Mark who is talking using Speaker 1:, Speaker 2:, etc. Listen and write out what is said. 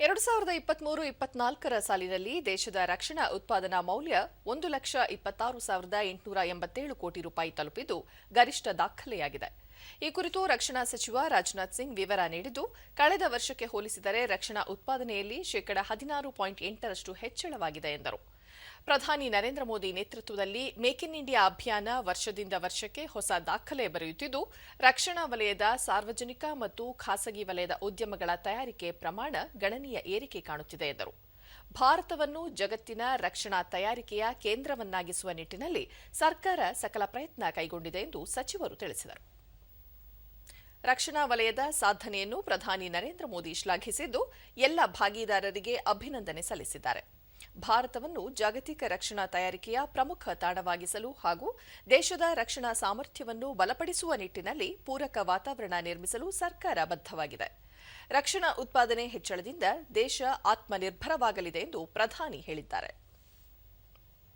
Speaker 1: ಎರಡು ಸಾವಿರದ ಇಪ್ಪತ್ಮೂರು ಇಪ್ಪತ್ನಾಲ್ಕರ ಸಾಲಿನಲ್ಲಿ ದೇಶದ ರಕ್ಷಣಾ ಉತ್ಪಾದನಾ ಮೌಲ್ಯ ಒಂದು ಲಕ್ಷ ಇಪ್ಪತ್ತಾರು ಸಾವಿರದ ಎಂಟುನೂರ ಎಂಬತ್ತೇಳು ಕೋಟಿ ರೂಪಾಯಿ ತಲುಪಿದ್ದು ಗರಿಷ್ಠ ದಾಖಲೆಯಾಗಿದೆ. ಈ ಕುರಿತು ರಕ್ಷಣಾ ಸಚಿವ ರಾಜನಾಥ್ ಸಿಂಗ್ ವಿವರ ನೀಡಿದ್ದು, ಕಳೆದ ವರ್ಷಕ್ಕೆ ಹೋಲಿಸಿದರೆ ರಕ್ಷಣಾ ಉತ್ಪಾದನೆಯಲ್ಲಿ ಶೇಕಡಾ ಹದಿನಾರು ಪಾಯಿಂಟ್ ಎಂಟರಷ್ಟು ಹೆಚ್ಚಳವಾಗಿದೆ ಎಂದರು. ಪ್ರಧಾನಿ ನರೇಂದ್ರ ಮೋದಿ ನೇತೃತ್ವದಲ್ಲಿ ಮೇಕ್ ಇನ್ ಇಂಡಿಯಾ ಅಭಿಯಾನ ವರ್ಷದಿಂದ ವರ್ಷಕ್ಕೆ ಹೊಸ ದಾಖಲೆ ಬರೆಯುತ್ತಿದ್ದು, ರಕ್ಷಣಾ ವಲಯದ ಸಾರ್ವಜನಿಕ ಮತ್ತು ಖಾಸಗಿ ವಲಯದ ಉದ್ಯಮಗಳ ತಯಾರಿಕೆ ಪ್ರಮಾಣ ಗಣನೀಯ ಏರಿಕೆ ಕಾಣುತ್ತಿದೆ ಎಂದರು. ಭಾರತವನ್ನು ಜಗತ್ತಿನ ರಕ್ಷಣಾ ತಯಾರಿಕೆಯ ಕೇಂದ್ರವನ್ನಾಗಿಸುವ ನಿಟ್ಟಿನಲ್ಲಿ ಸರ್ಕಾರ ಸಕಲ ಪ್ರಯತ್ನ ಕೈಗೊಂಡಿದೆ ಎಂದು ಸಚಿವರು ತಿಳಿಸಿದರು. ರಕ್ಷಣಾ ವಲಯದ ಸಾಧನೆಯನ್ನು ಪ್ರಧಾನಿ ನರೇಂದ್ರ ಮೋದಿ ಶ್ಲಾಘಿಸಿದ್ದು, ಎಲ್ಲ ಭಾಗಿದಾರರಿಗೆ ಅಭಿನಂದನೆ ಸಲ್ಲಿಸಿದ್ದಾರೆ. ಭಾರತವನ್ನು ಜಾಗತಿಕ ರಕ್ಷಣಾ ತಯಾರಿಕೆಯ ಪ್ರಮುಖ ತಾಣವಾಗಿಸಲು ಹಾಗೂ ದೇಶದ ರಕ್ಷಣಾ ಸಾಮರ್ಥ್ಯವನ್ನು ಬಲಪಡಿಸುವ ನಿಟ್ಟಿನಲ್ಲಿ ಪೂರಕ ವಾತಾವರಣ ನಿರ್ಮಿಸಲು ಸರ್ಕಾರ ಬದ್ಧವಾಗಿದೆ. ರಕ್ಷಣಾ ಉತ್ಪಾದನೆ ಹೆಚ್ಚಳದಿಂದ ದೇಶ ಆತ್ಮನಿರ್ಭರವಾಗಲಿದೆ ಎಂದು ಪ್ರಧಾನಿ ಹೇಳಿದ್ದಾರೆ.